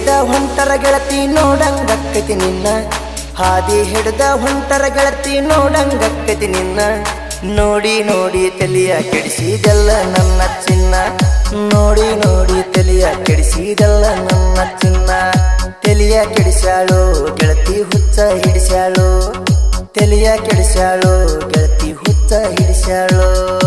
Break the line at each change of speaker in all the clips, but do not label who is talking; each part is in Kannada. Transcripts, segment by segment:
ಹೊಂಟರ ಗೆಳತಿ ನೋಡಂಗಕ್ಕತಿ ನಿನ್ನ. ಹಾದಿ ಹಿಡ್ದ ಹೊಂಟರ ಗೆಳತಿ ನೋಡಂಗಕ್ಕತಿ ನಿನ್ನ. ನೋಡಿ ನೋಡಿ ತಲಿಯ ಕೆಡಿಸಿದೆಲ್ಲ ನನ್ನ ಚಿನ್ನ. ನೋಡಿ ನೋಡಿ ತಲಿಯ ಕೆಡಿಸಿದೆಲ್ಲ ನನ್ನ ಚಿನ್ನ. ತಲಿಯ ಕೆಡಿಸ್ಯಾಳು, ಗೆಳತಿ ಹುಚ್ಚ ಹಿಡಿಸ್ಯಾಳು. ತಲಿಯ ಕೆಡಿಸ್ಯಾಳು, ಗೆಳತಿ ಹುಚ್ಚ ಹಿಡಿಸ್ಯಾಳು.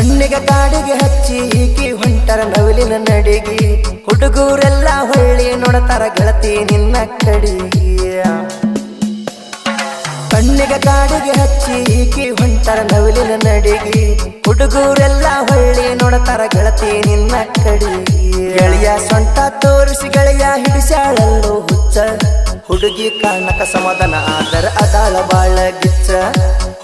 ಕಣ್ಣಿಗೆ ಕಾಡಿಗೆ ಹಚ್ಚಿ ಈಕಿ ಹೊಂಟರ ನವಿಲಿನ ನಡಿಗಿ. ಹುಡುಗರೆಲ್ಲ ಹೊಳ್ಳಿ ನೋಡತಾರ ಗೆಳತಿ ನಿನ್ನ ಕಡಿಗೆ ಕಣ್ಣಿಗೆ ಕಾಡಿಗೆ ಹಚ್ಚಿ ಈಕಿ ಹೊಂಟರ ನವಿಲಿನ ನಡಿಗಿ. ಹುಡುಗರೆಲ್ಲ ಹೊಳ್ಳಿ ನೋಡತಾರ ಗೆಳತಿ ನಿನ್ನ ಕಡಿ. ಗೆಳೆಯ ಸೊಂಟ ತೋರಿಸಿ ಗೆಳೆಯ ಹಿಡಿಸ್ಯಾಳಲ್ಲೋ ಹುಚ್ಚ. ಹುಡುಗಿ ಕಾಣಕ ಸಮಾಧಾನ ಆದರ ಅದಾಳ ಬಾಳ ಗಿಚ್ಚ.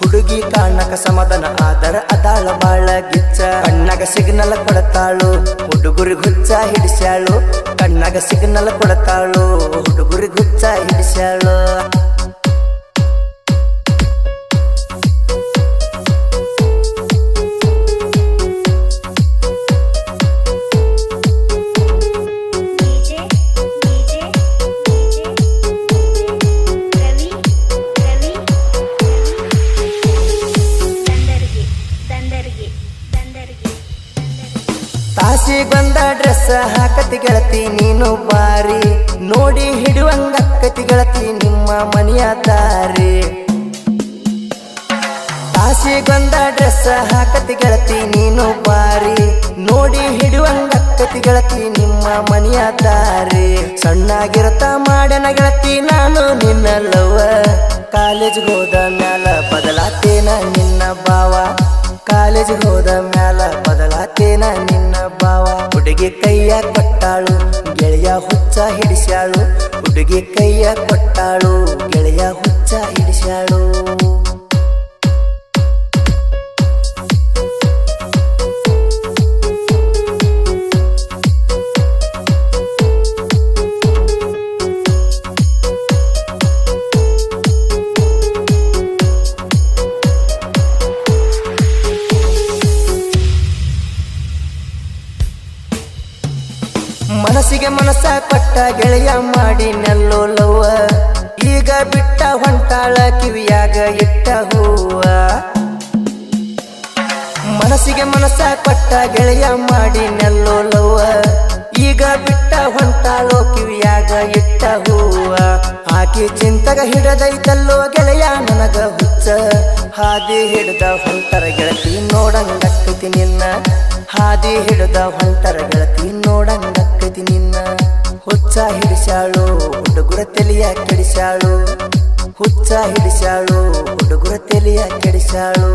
ಹುಡುಗಿ ಕಾಣಕ ಸಮಾಧಾನ ಆದರ ಅದಾಳ ಬಾಳ ಗಿಚ್ಚ. ಕಣ್ಣಾಗ ಸಿಗ್ನಲ್ ಕೊಡತಾಳು, ಹುಡುಗುರಿ ಗುಚ್ಚ ಹಿಡಿಸ್ಯಾಳು. ಕಣ್ಣಾಗ ಸಿಗ್ನಲ್ ಕೊಡತಾಳು, ಹುಡುಗುರಿ ಗುಚ್ಚ ಹಿಡಿಸ್ಯಾಳು. ಡ್ರೆಸ್ ಹಾಕತಿ ಗೆಳತಿ ನೀನು ಬಾರಿ. ನೋಡಿ ಹಿಡುವಂಗಕ್ಕತಿ ಗೆಳತಿ ನಿಮ್ಮ ಮನೆಯ ದಾರಿ. ತಾಸಿಗೊಂದ ಡ್ರೆಸ್ ಹಾಕತಿ ಗೆಳತಿ ನೀನು ಬಾರಿ. ನೋಡಿ ಹಿಡುವಂಗಕ್ಕತಿ ಗೆಳತಿ ನಿಮ್ಮ ಮನೆಯ ದಾರಿ. ಸಣ್ಣಾಗಿರತ ಮಾಡನ ಗೆಳತಿ ನಾನು ನಿನ್ನ ಲವ ಕಾಲೇಜ್ ಹೋದ ಮ್ಯಾಲ ಬದಲಾತೇನ ನಿನ್ನ ಬಾವ. ಕಾಲೇಜ್ ಹೋದ ಮ್ಯಾಲ ಬದಲಾತೇನ ನಿನ್ನ ಹುಡುಗಿ ಕೈಯ ಕೊಟ್ಟಾಳು ಗೆಳೆಯ ಹುಚ್ಚ ಹಿಡಿಸ್ಯಾಳು. ಹುಡುಗಿ ಕೈಯ ಕೊಟ್ಟಾಳು ಗೆಳೆಯ ಹುಚ್ಚ ಹಿಡಿಸ್ಯಾಳು. ಮನಸ್ಸಿಗೆ ಮನಸ್ಸ ಪಟ್ಟ ಗೆಳೆಯ ಮಾಡಿ ನೆಲ್ಲೋಲವ್ವ ಈಗ ಬಿಟ್ಟ ಹೊಂಟಾಳ ಕಿವಿಯಾಗ ಇಟ್ಟ ಹೂವ. ಮನಸ್ಸಿಗೆ ಮನಸ್ಸ ಪಟ್ಟ ಗೆಳೆಯ ಮಾಡಿ ನೆಲ್ಲೋಲವ್ವ ಈಗ ಬಿಟ್ಟ ಹೊಂಟಾಳೋ ಕಿವಿಯಾಗ ಇಟ್ಟ ಹೂವ. ಆಕೆ ಚಿಂತಗ ಹಿಡದೈತಲ್ಲೋ ಗೆಳೆಯ ನನಗ ಹುಚ್ಚ. ಹಾದಿ ಹಿಡ್ದ ಹೊಂಟರ ಗೆಳತಿ ನೋಡಂಗಕ್ಕತಿ ನಿನ್ನ. ಹಾದಿ ಹಿಡ್ದ ಹೊಂಟರ ಗೆಳತಿ ನೋಡಂಗಕ್ಕತಿ ನಿನ್ನ ಹುಚ್ಚ ಹಿಡಿಸಾಳು ಹುಡುಗುರ ತೆಲಿಯ ಕೆಡಿಸಾಳು ಹುಚ್ಚ ಹಿಡಿಸಾಳು ಹುಡುಗುರ ತೆಲಿಯ ಕೆಡಿಸ್ಯಾಳು?